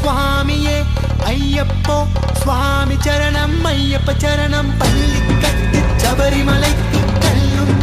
சுவாமியே ஐயப்போ சுவாமி சரணம் ஐயப்ப சரணம். பள்ளி கட்டி சபரிமலைக்கு கல்லும்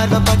by the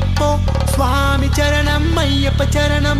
అయ్యప్పో స్వామి చరణం అయ్యప్ప చరణం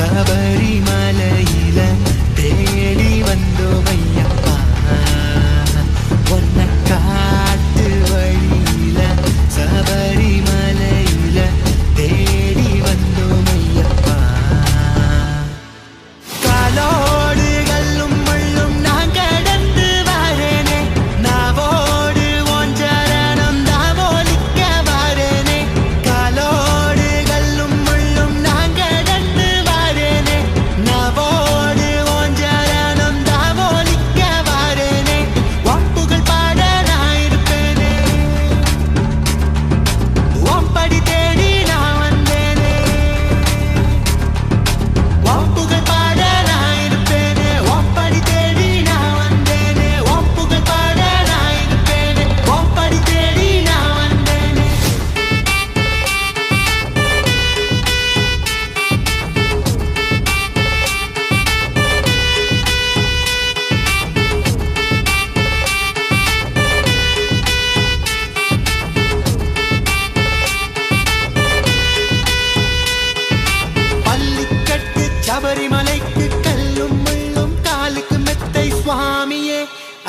saber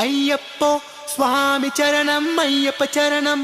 अय्यप्पो स्वामिचरणम् अय्यप्पचरणम्